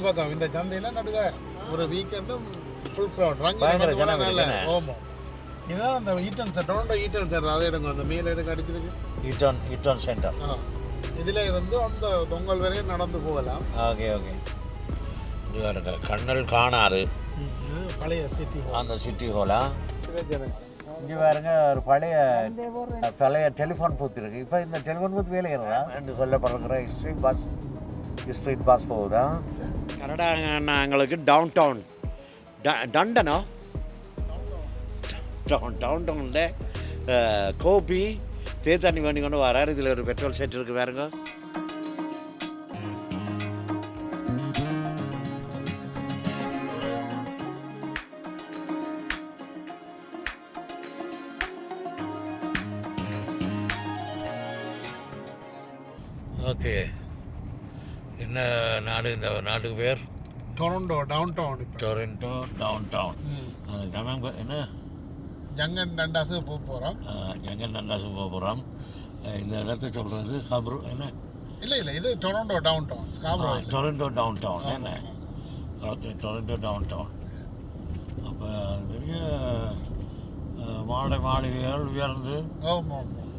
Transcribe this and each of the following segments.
ரெண்டு பக்கம் இந்த சந்தையில் நடுக ஒரு வீக்கெண்டும் ஃபுல் க்ரௌட் பயங்கர ஜனம். ஆமாம் அந்த Eaton Centre Toronto Eaton Centre அதை எடுங்க. அந்த மேல் எடுக்க அடிச்சிருக்கு. ஈட்டான் ஈட்டான் சென்டர் இதில் இருந்து அந்த தொங்கல் வரையும் நடந்து போகலாம். ஓகே ஓகே இது கண்ணல் இது பழைய சிட்டி அந்த சிட்டி ஹோலா இங்கே பாருங்க ஒரு பழைய பழைய டெலிஃபோன் பூத் இருக்கு. இப்போ இந்த டெலிஃபோன் பூத் வேலை இருக்குதா என்று சொல்லப்படுற ஸ்ட்ரீட் பஸ் ஸ்ட்ரீட் பஸ் போகுதா? கனடா எங்களுக்கு டவுன் டவுன் டண்டனோ? டவுன் டவுன் டவுனில் கோபி தேத்தாண்டி வண்டி கொண்டு வராரு. இதில் ஒரு பெட்ரோல் செட் இருக்குது பாருங்க. நாடு இந்த நாட்டுக்கு பேர்? Toronto downtown Toronto downtown அது என்ன? ஜங்கன் டண்டாஸுக்கு போக போகிறோம் ஜங்கன் நண்டாசு போகிறோம் இந்த இடத்த சொல்கிறது ஹப்ரு என்ன? இல்லை இல்லை இது Toronto downtown Scarborough Toronto downtown என்ன? ஓகே டொரண்டோ டவுன் டவுன் அப்போ பெரிய மாடை மாளிகைகள் உயர்ந்து.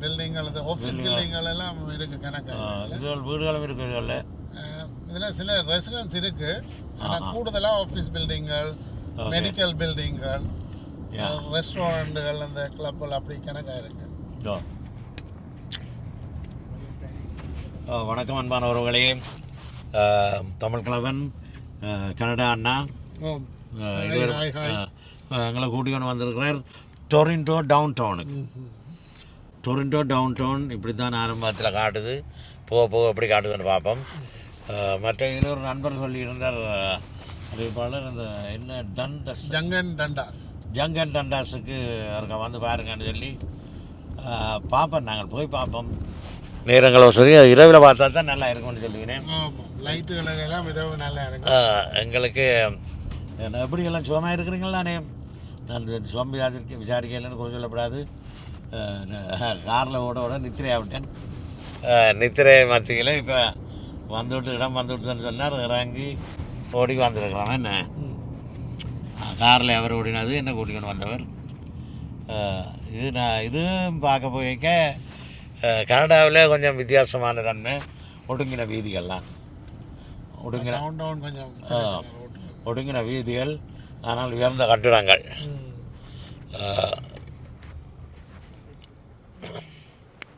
பில்டிங்கள் ஆஃபீஸ் பில்டிங்கள் எல்லாம் இருக்கு கணக்கு இதுகள் வீடுகளும் இருக்குதுல்ல இதில் சில ரெசிடென்ஸ் இருக்கு. ஆனால் கூடுதலாக ஆஃபீஸ் பில்டிங்கள் மெடிக்கல் பில்டிங்கள். ரெஸ்டாரண்ட்டுகள் அந்த கிளப்புகள் அப்படி கணக்காக இருக்கு. அஹ், வணக்கம் அன்பானவர்களே தமிழ் கிழவன் கனடா அண்ணா. எங்களை கூட்டிக்கொண்டு வந்திருக்கிறார் டொரிண்டோ டவுன் டவுனுக்கு டொரிண்டோ டவுன் டவுன் இப்படி தான் ஆரம்பத்தில் காட்டுது. போக போக எப்படி காட்டுதுன்னு பார்ப்போம். மற்ற இன்னொரு நண்பர் சொல்லியிருந்தார் அறிவிப்பாளர் அந்த என்ன டண்டஸ். ஜங்கன் டண்டாஸ். ஜங்கன் டண்டாஸுக்கு இருக்க வந்து பாருங்கன்னு சொல்லி பார்ப்போம் நாங்கள் போய் பார்ப்போம். நேரங்கள் வசதி இரவில் பார்த்தா தான் நல்லா இருக்கும்னு சொல்லிக்கிறேன். ஆமாம் லைட்டுகள் எல்லாம் இரவு நல்லா இருக்கு அஹ், எங்களுக்கு என்ன எப்படி எல்லாம் சுகமாக இருக்கிறீங்களாண்ணே நான் சுவாமி விசாரிக்க விசாரிக்கலன்னு கொஞ்சம் சொல்லப்படாது. காரில் ஓட ஓட நித்திரை ஆகிட்டேன் நித்திரை மத்தியில் இப்போ வந்துவிட்டு இடம் வந்துவிட்டுன்னு சொன்னார் இறங்கி ஓடி வந்திருக்கிறோம் என்ன. காரில் அவர் ஓடினது என்ன கூட்டிக்கொண்டு வந்தவர்? இது நான் இது பார்க்க போய்க்க கனடாவில் கொஞ்சம் வித்தியாசமான தன்மை ஒடுங்கின வீதிகள்லாம். ஒடுங்கின கொஞ்சம். ஒடுங்கின வீதிகள் ஆனால் உயர்ந்த கட்டிடங்கள்.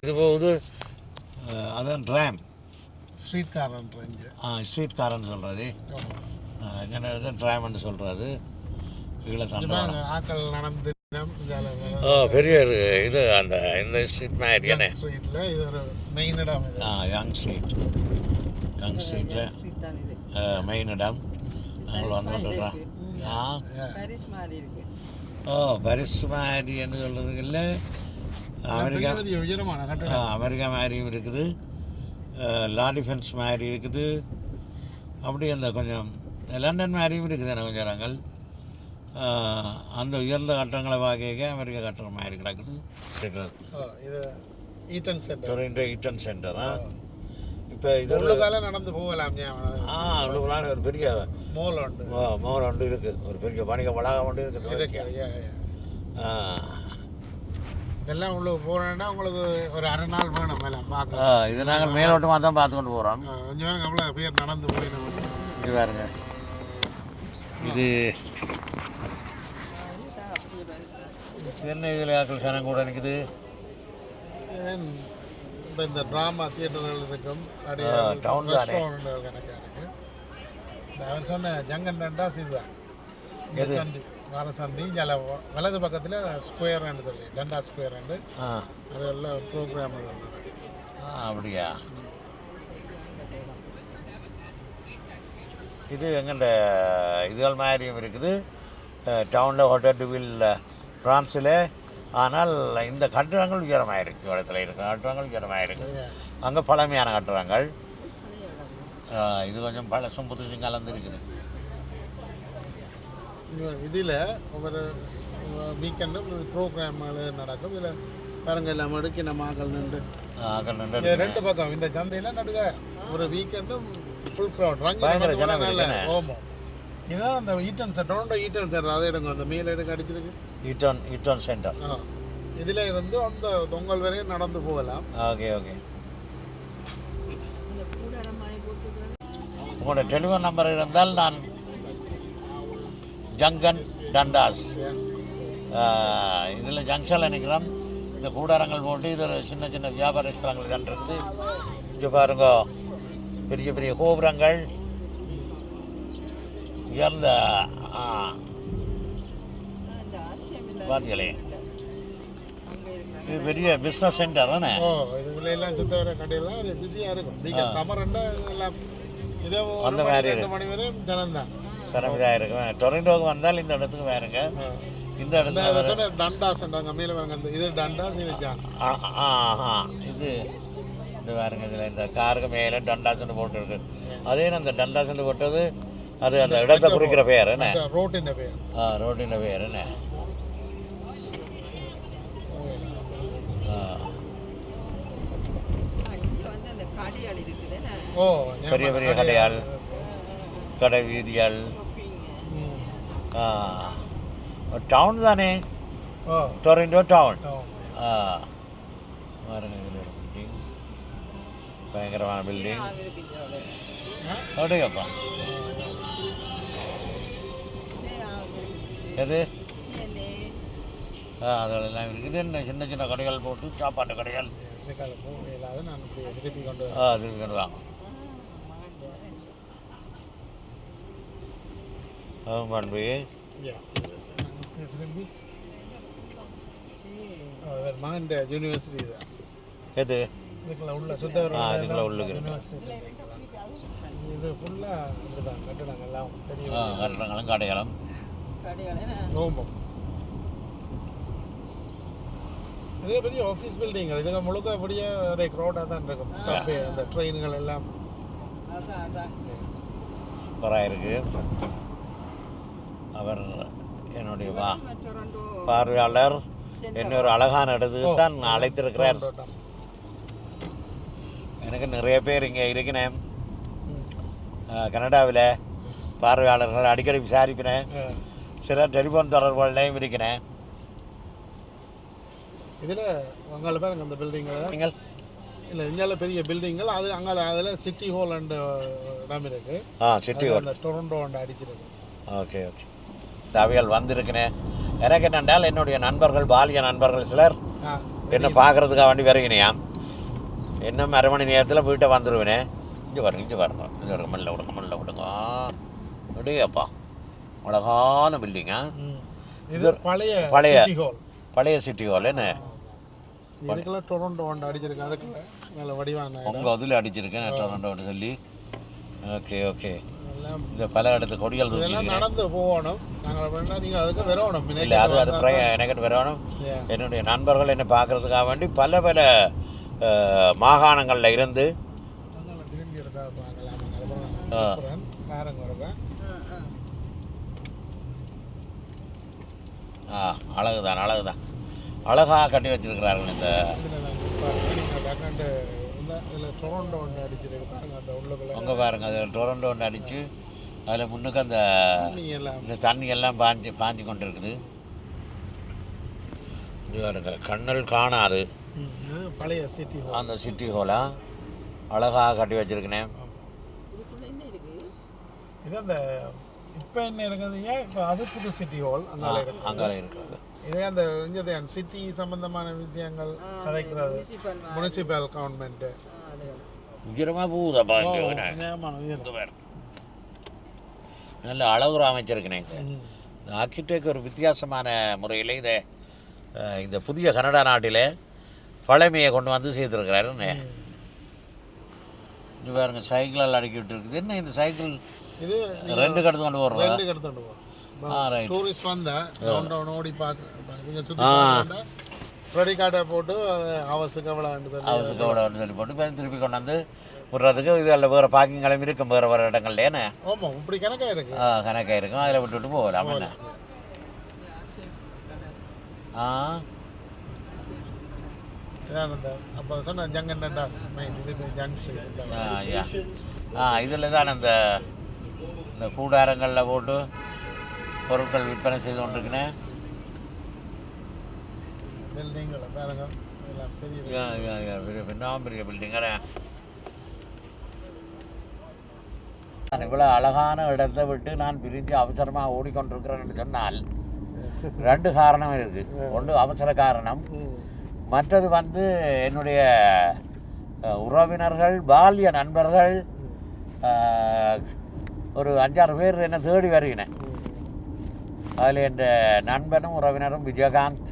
இது போகுது அதான் ட்ராம். ஸ்ட்ரீட் கார்ன்ற இங்கே ஸ்ட்ரீட் காரன்னு சொல்கிறது என்ன ட்ராம்னு சொல்கிறது கீழே தண்டவாளம். ஆக்கள் நடந்து ஓ பெரிய ஒரு இது அந்த இந்த ஸ்ட்ரீட் மாதிரி என்ன? ஸ்ட்ரீட்ல இது ஒரு மெயின் இடம் ஆ யங் ஸ்ட்ரீட் யங் ஸ்ட்ரீட்டில் மெயின் இடம். நாங்கள் வந்து கொண்டுறோம் ஆ? பாரிஸ் மாதிரி இருக்கு. ஓ பரிஸ் மாதிரி என்ன சொல்கிறதுக்கு இல்லை. அமெரிக்கா ஆ, அமெரிக்கா மாதிரியும் இருக்குது. லா டிஃபென்ஸ் மாதிரி இருக்குது. அப்படி அந்த கொஞ்சம் லண்டன் மாதிரியும் இருக்குது எனக்கு கொஞ்சம் இடங்கள் அந்த உயர்ந்த கட்டடங்களை பார்க்க அமெரிக்கா கட்டடம் மாதிரி கிடக்குது. இருக்கிறது. ஈட்டன் சென்டர் இப்போ இது உள்ளுக்கால நடந்து போகலாம் ஆ உள்ளுக்குள்ளார ஒரு பெரிய மோல் உண்டு. மோர் ஒன்று இருக்குது ஒரு பெரிய வணிக வளாகம் ஒன்று இருக்குது இருக்கு yeah, yeah. ஆ. இதெல்லாம் உள்ள போறேன்னா உங்களுக்கு ஒரு அரை நாள் வேணும் ஆ, பார்க்கலாம் இது நாங்கள் மேலோட்டமாக தான் பார்த்து கொண்டு போகிறோம் கொஞ்சம் பேருக்கு அவ்வளோ பேர் நடந்து போயிடும் இது பாருங்க. இது என்ன இதில் ஆக்கள் சனம் கூட நிற்குது இப்போ இந்த ட்ராமா தியேட்டர்கள் இருக்கும் அப்படியே. ரெஸ்டாரண்ட்டுகள் கணக்காக இருக்கு. இந்த அவர் சொன்ன ஜங்கன் டண்டாஸ் இதுதான்? சந்தி. வார சந்தி இங்கே வலது பக்கத்தில் ஸ்கொயர்னு சொல்லி டண்டா ஸ்கொயர்னு ஆ. அதில் ப்ரோக்ராம் ஆ, அப்படியா? இது எங்கள்ட இதுகள் மாதிரியும் இருக்குது. டவுனில் ஹோட்டல் டுவில் ஃப்ரான்ஸில் ஆனால் இந்த கட்டிடங்கள் உயரமாக இருக்குது இடத்துல இருக்கிற கட்டிடங்கள் உயரமாக இருக்குது அங்கே பழமையான கட்டிடங்கள். இது கொஞ்சம் பழசும் புதுசும் கலந்து இருக்குது. இதில் ஒவ்வொரு வீக்கெண்டும் ப்ரோக்ராம்கள் நடக்கும். இதில் பாருங்க எல்லாம் அடுக்கி நம்ம ஆக்கள் நின்று. ரெண்டு பக்கம். இந்த சந்தையில் நடுக ஒரு வீக்கெண்டும் ஃபுல் க்ரௌட் வந்து நல்ல இதுதான் அந்த Eaton Centre Toronto Eaton Centre அதை எடுங்க. அந்த மேல எடுக்க அடிச்சிருக்கு. ஈட்டான் ஈட்டான் சென்டர் இதில் இருந்து அந்த தொங்கல் வரையும் நடந்து போகலாம். ஓகே ஓகே உங்களோட டெலிஃபோன் நம்பர் இருந்தால் நான் ஜங்கன் டண்டாஸ் இதில் ஜங்ஷனில் நிற்கிறோம் இந்த கூடாரங்கள் போட்டு இது ஒரு சின்ன சின்ன வியாபார ஸ்தலங்கள் இருக்குது. இங்கே பாருங்க பெரிய பெரிய கோபுரங்கள். உயர்ந்த பார்த்தீங்களே இது பெரிய பிஸ்னஸ் சென்டர் தானே? ஓ இதுல எல்லாம் சுத்த வர கடையெல்லாம் பிஸியாக இருக்கும். வீக்கெண்ட் சம்மர்ண்டா இதெல்லாம் இதே அந்த மாதிரி ரெண்டு மணி வரையும் ஜனம் தான் சிரமதாக இருக்கும் டொரண்டோவுக்கு வந்தால் இந்த இடத்துக்கு வேறுங்க. இந்த இந்த இடத்துல டண்டாஸ்ன்றாங்க மேலே இது டண்டாஸ் இது இது இது பாருங்க இதில். இந்த காருக்கு மேலே டண்டாஸ்ன்னு போட்டுருக்கு. அதே அந்த டண்டாஸ்ன்னு போட்டது அது அந்த இடத்தை குறிக்கிற பெயர் என்ன? ரோட்டின் பேர். ஆ ரோட்டின் பெயர் என்ன? ஆ, இங்கே வந்து அந்த கடியால் இருக்குது என்ன ஓ பெரிய பெரிய கடையால் கடை வீதியால். டவுன் தானே? டொரண்டோ டவுன் பாருங்க இதில் ஒரு பில்டிங் பயங்கரமான பில்டிங்? அப்படியேப்பா. எது? அதெல்லாம் இருக்குது என்ன சின்ன சின்ன கடைகள் போட்டு சாப்பாட்டு கடைகள்? திருப்பி கொண்டு திருப்பி கொண்டு வாங்க. நமக்கு திரும்பி அவர் மகன் யூனிவர்சிட்டி தான் எது? இதுக்குள்ள உள்ள சுத்தவர் ஆ, இதுக்குள்ள உள்ளுக்கு இருக்கு. இது ஃபுல்லாக இப்படிதான் கட்டடங்கள் எல்லாம் பெரிய ஆ கட்டடங்களும் கடைகளும். ரோம்பம் இது பெரிய ஆஃபீஸ் பில்டிங் இதுக்கு முழுக்க அப்படியே ஒரே க்ரௌடாக தான் இருக்கும். சப்வே அந்த ட்ரெயின்கள் எல்லாம். அதான் அதான். சூப்பராக இருக்கு. அவர் என்னுடைய வா பார்வையாளர். என்ன ஒரு அழகான இடத்துக்கு தான் அழைத்திருக்கிறார். தோட்டம். எனக்கு நிறைய பேர் இங்கே இருக்கிறேன். ம். கனடாவில் பார்வையாளர்கள் அடிக்கடி விசாரிப்பினேன். சில டெலிஃபோன் தொடர்புகள்லையும் இருக்கிறேன். இதுல அங்கால பாருங்க அந்த பில்டிங்கள் நீங்கள்? இல்லை இந்தியாவில் பெரிய பில்டிங்கள் அது அங்கால அதில் சிட்டி ஹால் அண்ட் இடம் இருக்கு. ஆ சிட்டி ஹோல் டொரண்டோ அண்ட் அடிச்சிருக்கு ஓகே ஓகே. இந்த அவைகள் வந்திருக்கிறேன் எனக்கு என்னென்றால் என்னுடைய நண்பர்கள் பாலிய நண்பர்கள் சிலர் என்ன பார்க்கறதுக்காக வேண்டி வருகினையாம். இன்னும் அரை மணி நேரத்தில் வீட்டை வந்துடுவேனே இங்கே வரணும் இங்கே வரணும் இங்கே வருங்க மல்ல விடுங்க மல்ல விடுங்க. அப்படியேப்பா அழகான பில்டிங்கா. இது பழைய பழைய. பழைய சிட்டி ஹால் என்ன? இதுக்குள்ள டொரண்டோ அண்ட் அடிச்சிருக்கு அதுக்குள்ள நல்ல வடிவான உங்கள் அதில் அடிச்சிருக்கேன் டொரண்டோன்னு சொல்லி. ஓகே ஓகே இந்த பல இடத்து கொடிகள் நடந்து போகணும். நாங்கள் வேணா நீங்கள் அதுக்கு வரணும். இல்லை அது அது பிற எனக்கு வரணும். என்னுடைய நண்பர்கள் என்னை பார்க்கறதுக்காக வேண்டி பல பல மாகாணங்களில் இருந்து ஆ. அழகுதான் அழகுதான். அழகாக கட்டி வச்சிருக்கிறார்கள் இந்த அங்கே பாருங்க அது டொரண்டோ ஒன்று அடித்து அதில் முன்னுக்கு அந்த இந்த தண்ணி எல்லாம் பாஞ்சு பாஞ்சு கொண்டு இருக்குது இது பாருங்க கண்ணல் காணாது. பழைய சிட்டி ஹால் அந்த சிட்டி ஹோலாக அழகாக கட்டி இருக்கு இது அந்த இப்போ என்ன இருக்குது? ஏன் இப்போ அது புது சிட்டி ஹால் அங்கால இருக்கு அங்கே இருக்கிறது. இதே அந்த இங்கே சிட்டி சம்பந்தமான விஷயங்கள் கதைக்கிறது. முனிசிபல் கவர்மெண்ட்டு உயரமாக போகுதாப்பா இங்கே பாரு. நல்ல அளவுற அமைச்சிருக்கிறேன் இந்த ஆர்கிடெக்ட் ஒரு வித்தியாசமான முறையில் இதை இந்த புதிய கனடா நாட்டில் பழமையை கொண்டு வந்து சேர்த்துருக்கிறாருன்னு இது பாருங்க சைக்கிளால் அடுக்கி விட்டு இருக்குது என்ன இந்த சைக்கிள்? இது ரெண்டு கடத்து கொண்டு போடுறதா ரெண்டு எடுத்துட்டு ஆ ரைட் டூரிஸ்ட் வந்தா டவுன் டவுன் ஓடி பார்க்க இங்கே சுற்றி கிரெடிட் கார்டை போட்டு அவசுக்கு எவ்வளோன்னு சொல்லி எவ்வளோ சொல்லி போட்டு திருப்பி கொண்டாந்து விட்றதுக்கு இது அல்ல வேறு பார்க்கிங்களும் இருக்கும் வேறு வேறு இடங்கள்ல என்ன? ஆமாம் இப்படி கணக்கா இருக்கு. ஆ, கணக்காக இருக்கும். அதில் விட்டுட்டு போகலாம் என்ன? ஆ? அப்போ சொன்ன ஜங்கன் இது ஜங் ஆ இதில் தான் அந்த இந்த கூடாரங்களில் போட்டு பொருட்கள் விற்பனை செய்து கொண்டிருக்கிறேன் பில்டிங்களை பாருங்க பெரிய பெரிய பெரிய பில்டிங்கடா நான் இவ்வளோ அழகான இடத்தை விட்டு நான் பிரிஞ்சு அவசரமாக ஓடிக்கொண்டிருக்கிறேன்னு சொன்னால் ரெண்டு காரணம் இருக்குது ஒன்று அவசர காரணம். மற்றது வந்து என்னுடைய உறவினர்கள் பால்ய நண்பர்கள் ஒரு அஞ்சாறு பேர் என்னை தேடி வருகினேன் அதில் என் நண்பனும் உறவினரும் விஜயகாந்த்.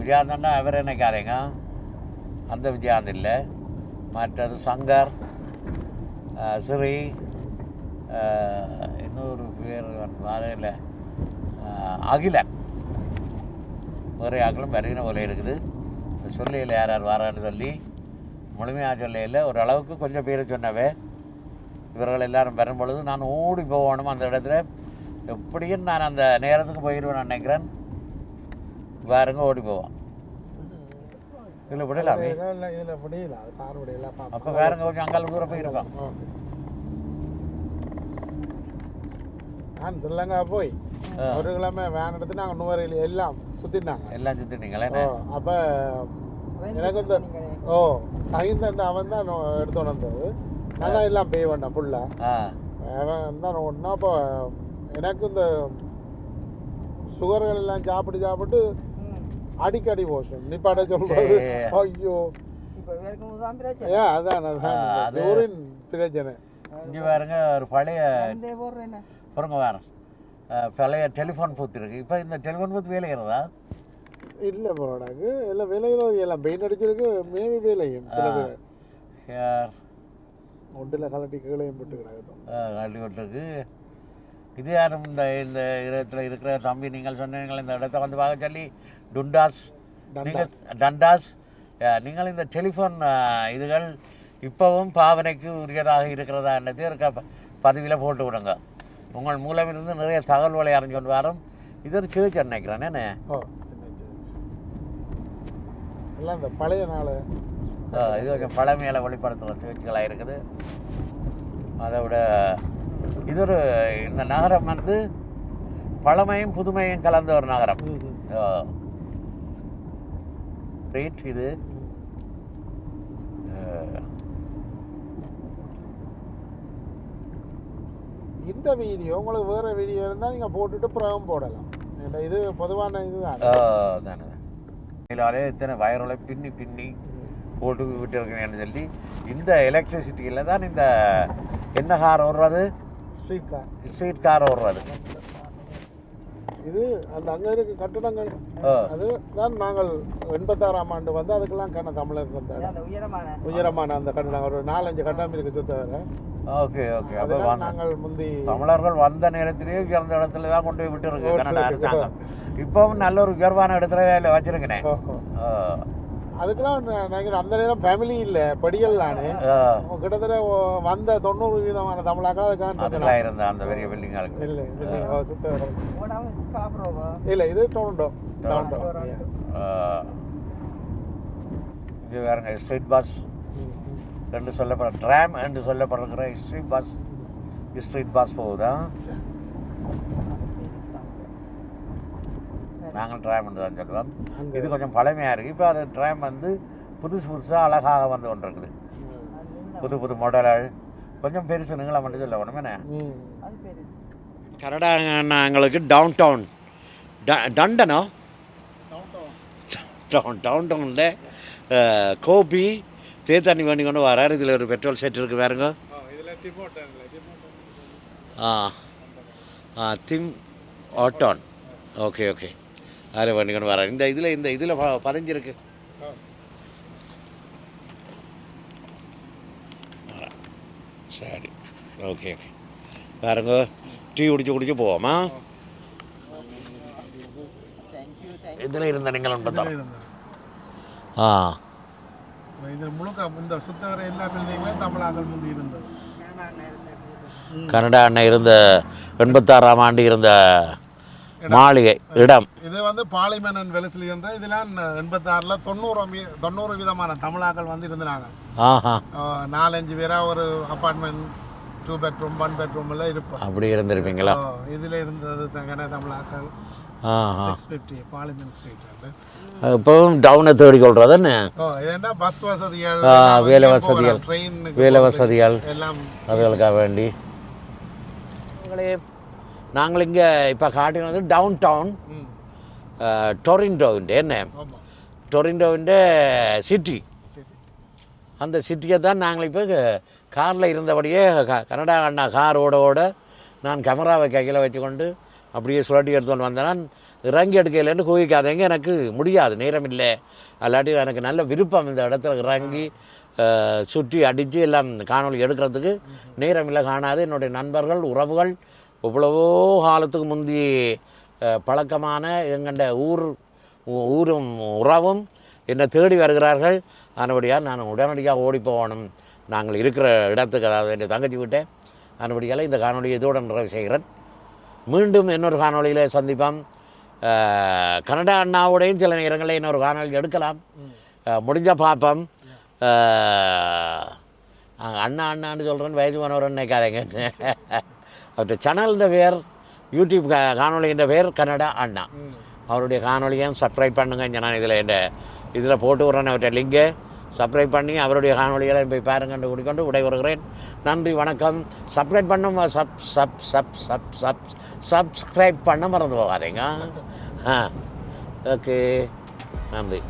விஜயகாந்தன்னா அவர் நினைக்காதீங்க அந்த விஜயகாந்த் இல்லை. மற்றது சங்கர். அஹ், ஸ்ரீ இன்னொரு பேர் வந்து அகில அகிலன். அகிலம் பெருகின வருகிற போல இருக்குது. சொல்லையில் யார் யார் வரான்னு சொல்லி முழுமையாக சொல்லையில் ஓரளவுக்கு கொஞ்சம் பேர் சொன்னவே. இவர்கள் எல்லாரும் பெறும் பொழுது நான் ஓடி போகணும் அந்த இடத்துல. எப்படியும் நான் அந்த நேரத்துக்கு போயிடுவேன் நினைக்கிறேன். பாருங்க ஓடி போவோம். இதில் விடலாமே. இதுல முடியல அது கார் முடியல அப்போ வேறங்க கொஞ்சம் அங்கால தூரம் போயிருக்கான் நான் சொல்லுங்க போய். ஒரு கிழமை வேன் எடுத்து நாங்கள் நுவரையில் எல்லாம் சுற்றினாங்க எல்லாம் சுற்றினீங்களே அப்போ எனக்கு இந்த ஓ சகிந்தன் அவன் தான் எடுத்து வந்தது. நல்லா எல்லாம் பே பண்ணேன் ஃபுல்லாக அவன் தான் ஒன்றா அப்போ எனக்கு இந்த சுகர்கள் எல்லாம் சாப்பிட்டு சாப்பிட்டு அடிக்கடி போஷன் நிப்பாட சொல்றது. ஐயோ. அதான் ஆ, அதான் அது- யூரின் பிரச்சனை. இங்கே பாருங்க ஒரு பழைய பாருங்க வேற பழைய டெலிஃபோன் பூத் இருக்கு. இப்போ இந்த டெலிஃபோன் பூத் வேலைகிறதா இல்லை ப்ரோடாக்கு எல்லாம் விலையும் எல்லாம் பெயிண்ட் அடிச்சிருக்கு. மேபி வேலையும் சில பேர். ஒன்றில் கலட்டி கீழையும் போட்டு கிடக்கும் கழட்டி விட்டுருக்கு இது யாரும் இந்த இந்த இடத்துல இருக்கிற தம்பி நீங்கள் சொன்னீங்கள் இந்த இடத்த வந்து பார்க்க சொல்லி டுண்டாஸ். நீங்கள் டண்டாஸ். நீங்கள் இந்த டெலிஃபோன் இதுகள் இப்போவும் பாவனைக்கு உரியதாக இருக்கிறதா என்னது இருக்க ப- பதிவில் போட்டு விடுங்க. உங்கள் மூலமிருந்து நிறைய தகவல்களை அறிஞ்சு கொண்டு வரோம். இது ஒரு சேர்ச் நினைக்கிறேன். என்ன. எல்லாம் இந்த பழைய நாள். இது கொஞ்சம் பழமையில வெளிப்படுத்துகிற சேர்ச்சுகளாக இருக்குது. அதை விட இது ஒரு இந்த நகரம் வந்து பழமையும் புதுமையும் கலந்த ஒரு நகரம். ரேட் இது. இந்த வீடியோ உங்களுக்கு வேற வீடியோ இருந்தால் நீங்கள் போட்டுட்டு பிறகும் போடலாம். இது பொதுவான இதுதான்? இதிலாலே இத்தனை வயரோலை பின்னி பின்னி போட்டு விட்டுருக்கேன்னு சொல்லி இந்த எலக்ட்ரிசிட்டியில் தான் இந்த என்ன கார் ஓடுறது? ஸ்ட்ரீட் கார் ஸ்ட்ரீட் கார் ஓடுறது இது அந்த அங்கே இருக்க கட்டடங்கள். அது தான் நாங்கள் எண்பத்தாறாம் ஆண்டு வந்து அதுக்கெல்லாம் கண்ண தமிழர் இருந்த இடம் அந்த உயரமான. உயரமான அந்த கட்டடம். ஒரு நாலஞ்சு கட்டடம் இருக்கு சுத்த வர ஓகே ஓகே. அப்போ நாங்கள் முந்தி தமிழர்கள் வந்த நேரத்திலேயே உயர்ந்த இடத்துல தான் கொண்டு போய் விட்டுருக்கு ஓ, கனடா சரி. அரசாங்கம் இப்பவும் நல்ல ஒரு உயர்வான இடத்துல வச்சிருக்கிறேன். ஓஹோ. அதுக்கெல்லாம் நான் நினைக்கிறேன் அந்த நேரம் ஃபேமிலி இல்லை படிகள் நானு. கிட்டத்தட்ட வந்த தொண்ணூறு வீதமான தமிழாக்கா அதுக்காக அதில் இருந்த அந்த பெரிய பில்டிங்களுக்கு இல்லை இல்லை சுத்த இல்லை இது டொரண்டோ. டொரண்டோ. இது வேறுங்க ஸ்ட்ரீட் பஸ் என்று சொல்லப்படுற ட்ராம் என்று சொல்லப்படுற ஸ்ட்ரீட் பஸ் ஸ்ட்ரீட் பஸ் போகுதா? நாங்கள் ட்ராம் என்று தான் சொல்லுவோம். இது கொஞ்சம் பழமையாக இருக்குது இப்போ அது ட்ராம் வந்து புதுசு புதுசாக அழகாக வந்து கொண்டிருக்குது. புது புது மாடல்கள் கொஞ்சம் பெருசு நீங்களா மட்டும் சொல்ல வேணும் கனடா எங்களுக்கு டவுன் டவுன் டண்டனோ? டவுன் டவுன் டவுனில் கோபி தேத்தண்ணி வேண்டி கொண்டு வராரு. இதில் ஒரு பெட்ரோல் செட் இருக்குது பாருங்க. ஆ ஆ. Tim Hortons. Okay okay. அதில் கொண்டு வராரு இந்த இதில் இந்த இதில் பதிஞ்சிருக்கு சரி ஓகே ஓகே பாருங்க டீ குடிச்சு குடிச்சு போவோமா இதில் இருந்த நீங்கள் இருந்தது ஆ இது முழுக்க இந்த சுத்த வர எல்லா பில்டிங்லையும் தமிழாக்கள் முந்தி இருந்தது கனடா அண்ணன் இருந்த எண்பத்தாறாம் ஆண்டு இருந்த மாளிகை இடம். இது வந்து பாலிமனன் வெலசிலி என்ற இதெல்லாம் எண்பத்தாறுல தொண்ணூறு தொண்ணூறு விதமான தமிழாக்கள் வந்து இருந்தாங்க நாலஞ்சு பேரா ஒரு அப்பார்ட்மெண்ட் டூ பெட்ரூம் ஒன் பெட்ரூம்ல இருப்போம். அப்படி இருந்திருப்பீங்களா? இதுல இருந்தது சங்கன தமிழாக்கள். இப்போவும் டவுனை தேடிக்கொள்றது என்ன? ஓ இது என்ன பஸ் வசதிகள் வேலை வசதிகள். ட்ரெயின் வேலை வசதிகள். எல்லாம் அதுகளுக்காக வேண்டி. நாங்கள் இங்கே இப்போ காட்டினது டவுன் டவுன் டொரிண்டோவிൻ്റെ என்ன? டொரிண்டோவிൻ്റെ சிட்டி அந்த சிட்டியை தான் நாங்கள் இப்போ காரில் இருந்தபடியே கனடா அண்ணா கார் ஓட ஓட நான் கேமராவை கையில் வச்சுக்கொண்டு அப்படியே சுழட்டி எடுத்துகிட்டு வந்தேன்னா இறங்கி எடுக்கலன்னு குவிக்காதேங்க எனக்கு முடியாது நேரம் இல்லை அல்லாட்டி எனக்கு நல்ல விருப்பம் இந்த இடத்துல இறங்கி சுற்றி அடித்து எல்லாம் காணொலி எடுக்கிறதுக்கு நேரம் இல்லை காணாது. என்னுடைய நண்பர்கள் உறவுகள் எவ்வளவோ காலத்துக்கு முந்தி பழக்கமான எங்கண்ட ஊர் ஊரும் உறவும் என்னை தேடி வருகிறார்கள். அதனுபடியாக நான் உடனடியாக ஓடி போகணும். நாங்கள் இருக்கிற இடத்துக்கு அதாவது என் தங்கச்சி விட்டேன் அதனுபடியால் இந்த காணொலியை இதோடு நிறைவு செய்கிறேன். மீண்டும் இன்னொரு காணொளியில் சந்திப்போம். கனடா அண்ணாவோடையும் சில நேரங்களில் இன்னொரு காணொலி எடுக்கலாம். முடிஞ்ச பார்ப்போம். அண்ணா அண்ணான்னு சொல்கிறேன்னு வயசு போனவரன்னு நினைக்காதேங்க. அவருடைய சேனலிൻ്റെ பேர் யூடியூப் கா- பேர் கன்னடா அண்ணா. அவருடைய காணொலியும் சப்ஸ்கிரைப் பண்ணுங்க. நான் இதில் இந்த இதில் போட்டு விட்றேன். அவர்கிட்ட லிங்கு சப்ஸ்கிரைப் பண்ணி அவருடைய காணொலிகளை போய் பாருங்கன்னு கூடிக்கொண்டு விடைபெறுகிறேன். நன்றி வணக்கம். சப்ஸ்கிரைப் பண்ண sub sub sub sub sub subscribe பண்ண மறந்து போகாதீங்க. ஆ. ஓகே. நன்றி.